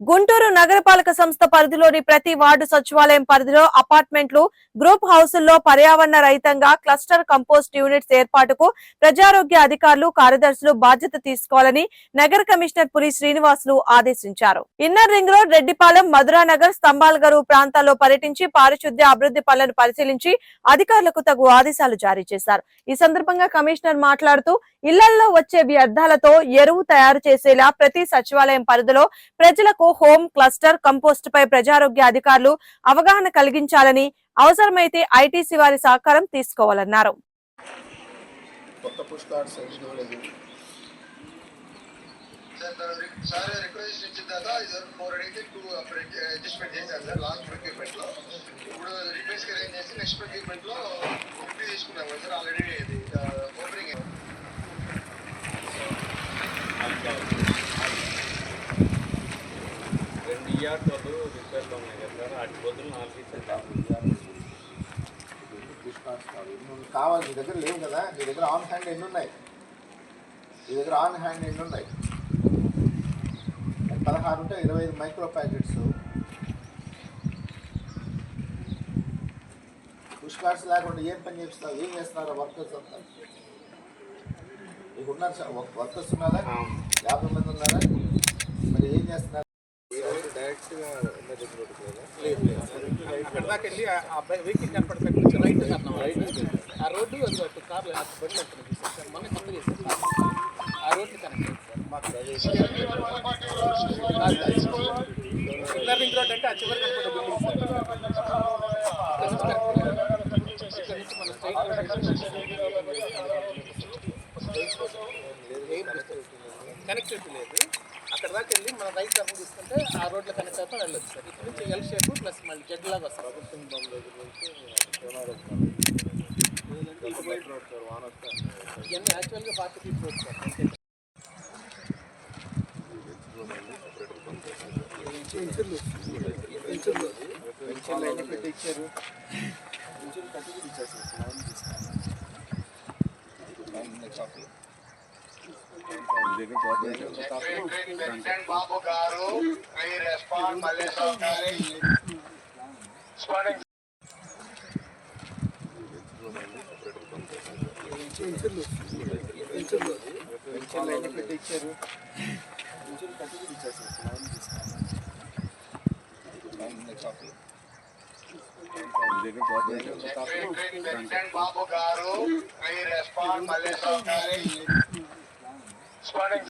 గుంటూరు నగరపాలక సంస్థ పరిధిలోని ప్రతి వార్డు సచివాలయం పరిధిలో అపార్ట్మెంట్లు గ్రూప్ హౌసుల్లో పర్యావరణ రహితంగా క్లస్టర్ కంపోస్ట్ యూనిట్స్ ఏర్పాటుకు ప్రజారోగ్య అధికారులు కార్యదర్శులు బాధ్యత తీసుకోవాలని నగర కమిషనర్ పురి శ్రీనివాసులు ఆదేశించారు. Inner ring road Reddipalem Madhuranagar Stambhalagaru ప్రాంతాల్లో పర్యటించి పారిశుద్ధ్య అభివృద్ధి పనులను పరిశీలించి అధికారులకు తగు ఆదేశాలు జారీ చేశారు. ఈ సందర్భంగా కమిషనర్ మాట్లాడుతూ ఇళ్ళలో వచ్చే వ్యర్థాలతో ఎరువు తయారు చేసేలా ప్రతి సచివాలయం పరిధిలో ప్రజలకు హోమ్ క్లస్టర్ కంపోస్ట్ పై ప్రజారోగ్య అధికారులు అవగాహన కలిగించాలని అవసరమైతే ఐటీసీ వారి సహకారం తీసుకోవాలన్నారు. సార్ రిక్వెస్ట్ ఇచ్చిన తర్వాత ఫోర్ అడిగితే టూ అడ్జస్ట్మెంట్ సార్ లాస్ట్ ప్రొక్యూర్మెంట్లో ఇప్పుడు రిక్వెస్ట్ అరేంజ్ చేసి నెక్స్ట్ ప్రొక్యూర్మెంట్లో ఫిఫ్టీ తీసుకున్నాం సార్ ఆల్రెడీ ఓపెనింగ్ రెండు ఇయర్ వాళ్ళు రిపేర్లో ఉన్నాయి కదా సార్? వాటి బదులు నాలుగు ఇచ్చారు నువ్వు కావాలి నీ దగ్గర లేవు కదా. నీ దగ్గర ఆన్ హ్యాండ్ ఎన్ని ఉన్నాయి? నీ దగ్గర ఆన్ హ్యాండ్ ఎన్ని ఉన్నాయి? పదహారు ఉంటే ఇరవై ఐదు మైక్రో ప్యాకెట్స్. పుష్ కార్డ్స్ లేకుండా ఏం పని చేస్తావు ఏం చేస్తున్నారు వర్కర్స్ అంతా? మీకు ఉన్నారు వర్కర్స్ ఉన్నారా? యాభై మంది ఉన్నారా? మరి ఏం చేస్తున్నారు? వెళ్ళి ఆ అబ్బాయి వెహికల్ కనపడతాయి కొంచెం రైట్ అన్నాం ఆ రోడ్డు అది అటు కార్లు అటు బండి వస్తుంది సార్ మొన్న కొత్త చేశారు ఆ రోడ్డు కనెక్ట్ అయింది సార్ మాకు ఇన్నర్ రింగ్ రోడ్ అంటే ఆ చివరి కనపడే బిల్డింగ్ సార్ ఇక్కడ నుంచి మన స్ట్రైట్ కనెక్టివిటీ లేదు అక్కడ దాకా వెళ్ళి మన రైట్ టర్న్ తీసుకుంటే ఆ రోడ్లో కనెక్ట్ అవుతా వెళ్ళొచ్చు సార్ ఇక్కడ నుంచి ఎల్ షేప్ ప్లస్ మళ్ళీ జెడ్ లాగా వస్తారు ఇవన్నీ యాక్చువల్గా ఫార్టీ ఫీట్ రోడ్ సార్ ఇచ్చారు కట్టి కూడా ఇచ్చారు సార్ ప్రెసిడెంట్ బాబు గారు ప్రీ రెస్పాండ్ మల్లేశ్వరం గారి రెస్పాండింగ్ పెన్షన్లు ఎన్ని పెట్టి ఇచ్చారు పెన్షన్ కట్టి కూడా ఇచ్చారు సార్ కాపీ ప్రెసిడెంట్ బాబు గారు ప్రీ రెస్పాండ్ మల్లేశ్వరం గారి Spawning